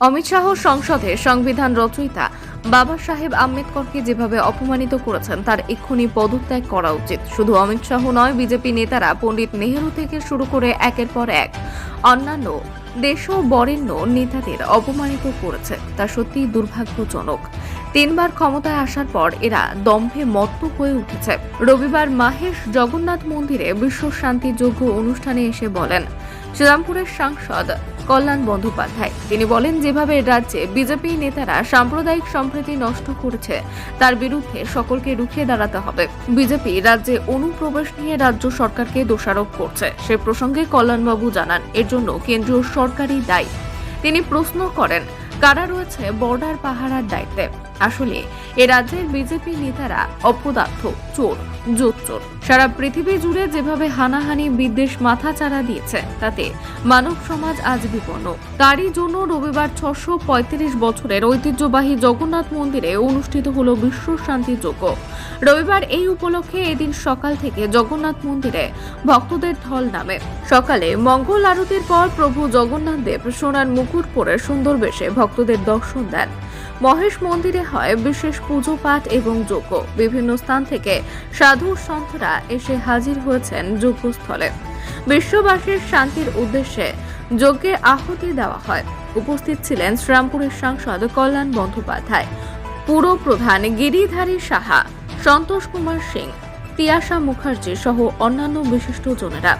অমিত শাহ সংসদে সংবিধান রচয়িতা বাবা সাহেব আম্বেদকরকে যেভাবে অপমানিত করেছেন, তার এক্ষুনি পদত্যাগ করা উচিত। শুধু অমিত শাহ নয়, বিজেপি নেতারা পণ্ডিত নেহেরু থেকে শুরু করে একের পর এক অন্যান্য দেশ ও বরেণ্য নেতাদের অপমানিত করেছে। তা সত্যি দুর্ভাগ্যজনক। তিনবার ক্ষমতায় আসার পর এরা দম্ভে মত্ত হয়ে উঠেছে। রবিবার মাহেশ জগন্নাথ মন্দিরে বিশ্ব শান্তি যজ্ঞ অনুষ্ঠানে এসে বলেন, শ্রীরামপুরের সাংসদ কল্যাণ বন্দ্যোপাধ্যায়। তিনি বলেন, যেভাবে রাজ্যে বিজেপি নেতারা সাম্প্রদায়িক সম্প্রীতি নষ্ট করেছে, তার বিরুদ্ধে সকলকে রুখে দাঁড়াতে হবে। বিজেপি রাজ্যে অনুপ্রবেশ নিয়ে রাজ্য সরকারকে দোষারোপ করছে। সে প্রসঙ্গে কল্যাণবাবু জানান, এর জন্য কেন্দ্রীয় সরকারই দায়ী। তিনি প্রশ্ন করেন, কারা রয়েছে বর্ডার পাহারার দায়িত্বে? আসলে এ রাজ্যের বিজেপি নেতারা অপদার্থ, চোর, জোচ্চোর। সারা পৃথিবী জুড়ে যেভাবে হানাহানি বিদ্বেষ মাথা চাড়া দিয়েছে, তাতে মানব সমাজ আজ বিপন্ন। তারই জন্য রবিবার ছশো বছরের ঐতিহ্যবাহী জগন্নাথ মন্দিরে অনুষ্ঠিত হল বিশ্ব শান্তি যজ্ঞ। রবিবার এই উপলক্ষে এদিন সকাল থেকে জগন্নাথ মন্দিরে ভক্তদের ঢল নামে। সকালে মঙ্গল আরতির পর প্রভু জগন্নাথ দেব সোনার মুকুট পরে সুন্দর বেশে ভক্তদের দর্শন দেন। মহেশ মন্দিরে হয় বিশেষ পুজো পাঠ এবং যজ্ঞ। বিভিন্ন স্থান থেকে সাধু সন্তরা এসে হাজির হয়েছেন যজ্ঞস্থলে বিশ্ববাসীর শান্তির উদ্দেশ্যে যজ্ঞে আহুতি দেওয়া হয়। উপস্থিত ছিলেন শ্রীরামপুরের সাংসদ কল্যাণ বন্দ্যোপাধ্যায়, পুর প্রধান গিরিধারী সাহা, সন্তোষ কুমার সিং, তিয়াশা মুখার্জি সহ অন্যান্য বিশিষ্ট জনেরা।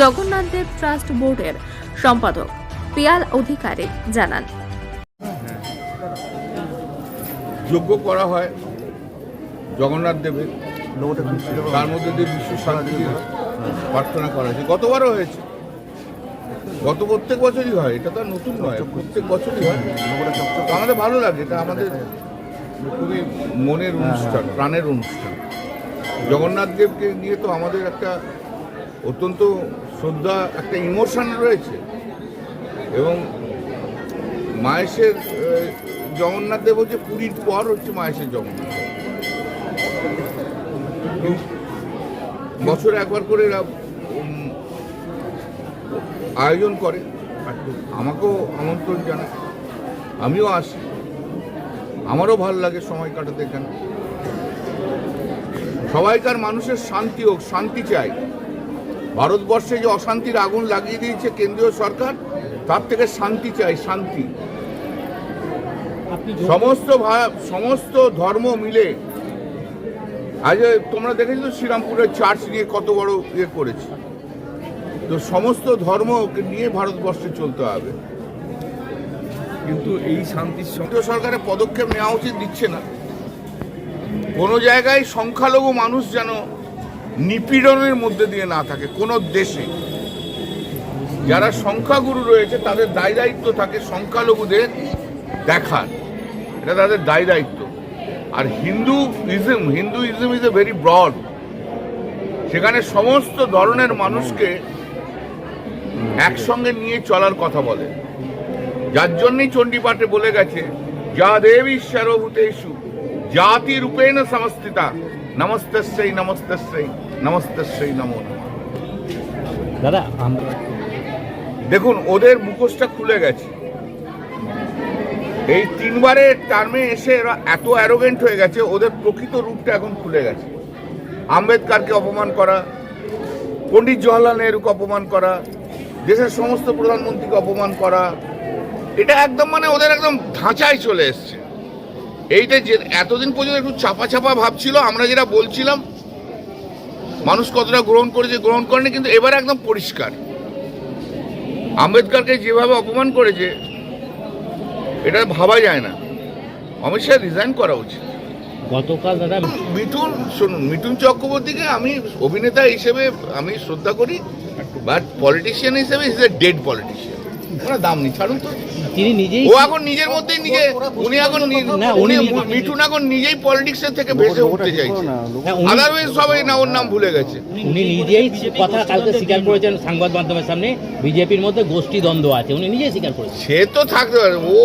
জগন্নাথ দেব ট্রাস্ট বোর্ডের সম্পাদক, পিয়াল অধিকারী জানান। যজ্ঞ করা হয় জগন্নাথ দেবের। তার মধ্যে দিয়ে বিশ্ব শান্তির প্রার্থনা করা হয়েছে। গতবারও হয়েছে। গত প্রত্যেক বছরই হয়। এটা তো নতুন নয়। প্রত্যেক বছরই হয়। আমাদের ভালো লাগে। এটা আমাদের খুবই মনের অনুষ্ঠান প্রাণের অনুষ্ঠান। জগন্নাথ দেবকে নিয়ে তো আমাদের একটা অত্যন্ত শ্রদ্ধা একটা ইমোশন রয়েছে। এবং মায়েশের জগন্নাথ দেব হচ্ছে পুরীর পর হচ্ছে মায়েশের জগন্নাথ বছরে একবার করে এরা আয়োজন করে। আমাকেও আমন্ত্রণ জানায়। আমিও আসি। আমারও ভালো লাগে সময় কাটাতে এখানে। সবাইকার মানুষের শান্তি হোক, শান্তি চাই। ভারতবর্ষে যে অশান্তির আগুন লাগিয়ে দিয়েছে কেন্দ্রীয় সরকার, তার থেকে শান্তি চাই, শান্তি। সমস্ত সমস্ত ধর্ম মিলে আজ তোমরা দেখেছ তো শ্রীরামপুরের চার্চ নিয়ে কত বড় ইয়ে করেছে। তো সমস্ত ধর্মকে নিয়ে ভারতবর্ষে চলতে হবে। কিন্তু এই শান্তি সঙ্গে কেন্দ্রীয় সরকারের পদক্ষেপ নেওয়া উচিত দিচ্ছে না। কোনো জায়গায় সংখ্যালঘু মানুষ যেন নিপীড়নের মধ্যে দিয়ে না থাকে কোনো দেশে। যারা সংখ্যাগুরু রয়েছে তাদের দায় দায়িত্ব থাকে সংখ্যালঘুদের দেখার। এটা তাদের দায় দায়িত্ব। আর Hinduism Hinduism is a very broad সেখানে সমস্ত ধরনের মানুষকে একসঙ্গে নিয়ে চলার কথা বলে। যার জন্যই চণ্ডীপাঠে বলে গেছে যা দেবী সর্বভূতেষু জাতি রূপেণ সমস্থিতা নমস্তস্যই নমস্তস্যই নমস্তস্যই নমো নমঃ। দাদা দেখুন ওদের মুখোশটা খুলে গেছে। এই তিনবারের টার্মে এসে এরা এত অ্যারোগেন্ট হয়ে গেছে, ওদের প্রকৃত রূপটা এখন খুলে গেছে। আম্বেদকারকে অপমান করা, পণ্ডিত জওয়াহরলাল নেহরুকে অপমান করা, দেশের সমস্ত প্রধানমন্ত্রীকে অপমান করা, এটা একদম মানে ওদের একদম ধাঁচায় চলে এসছে। এইটা যে এতদিন পর্যন্ত একটু চাপা চাপা ভাবছিল আমরা যেটা বলছিলাম, মানুষ কতটা গ্রহণ করেছে গ্রহণ করেনি, কিন্তু এবার একদম পরিষ্কার। আম্বেদকারকে যেভাবে অপমান করেছে এটা ভাবা যায় না। অমিত শাহ রিজাইন করা উচিত। গতকাল দাদা মিঠুন শুনুন মিঠুন চক্রবর্তীকে আমি অভিনেতা হিসেবে আমি শ্রদ্ধা করি বাট পলিটিশিয়ান হিসেবে ইজ এ ডেড পলিটিশিয়ান ওনার দাম নেই ছাড়ুন তো। তিনি নিজেই ও এখন নিজের মধ্যেই নিজে উনি এখন উনি উনি মিঠুন এখন নিজেই পলিটিক্সের থেকে ভেসে উঠতে চাইছে। আদারওয়াইজ সবাই না ওর নাম ভুলে গেছে। উনি নিজেই কথা কালকে স্বীকার করেছেন সংবাদ মাধ্যমের সামনে। বিজেপির মধ্যে গোষ্ঠী দ্বন্দ্ব আছে উনি নিজেই স্বীকার করেছেন। সে তো থাকতে পারে ও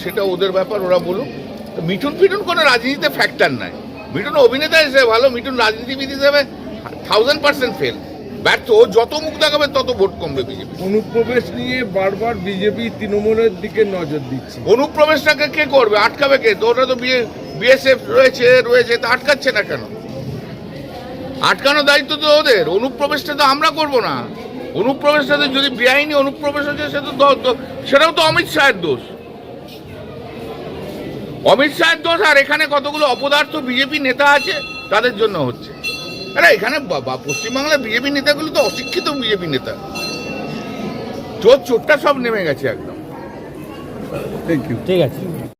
সেটা ওদের ব্যাপার ওরা বলুক। তো মিঠুন ফিটুন কোনো রাজনীতিতে ফ্যাক্টর নাই। মিঠুন অভিনেতা হিসেবে ভালো মিঠুন রাজনীতিবিদ হিসেবে থাউজেন্ড পার্সেন্ট ফেল ব্যর্থ ও যত মুখ দেখাবে তত ভোট কমবে বিজেপি। অনুপ্রবেশ নিয়ে বারবার বিজেপি তৃণমূলের দিকে নজর দিচ্ছে। অনুপ্রবেশটাকে কে করবে? আটকাবে কে? তো ওটা তো বিএসএফ রয়েছে রয়েছে তা আটকাচ্ছে না কেন? আটকানোর দায়িত্ব তো ওদের। অনুপ্রবেশটা তো আমরা করব না। অনুপ্রবেশটা যদি বেআইনি অনুপ্রবেশ হচ্ছে সে তো সেটাও তো অমিত শাহের দোষ। অমিত শাহের দোষ আর এখানে কতগুলো অপদার্থ বিজেপি নেতা আছে তাদের জন্য হচ্ছে। আরে এখানে বা- বা- পশ্চিমবাংলার বিজেপি নেতাগুলো তো অশিক্ষিত বিজেপি নেতা। চোর চোরটা সব নেমে গেছে একদম। থ্যাংক ইউ ঠিক আছে।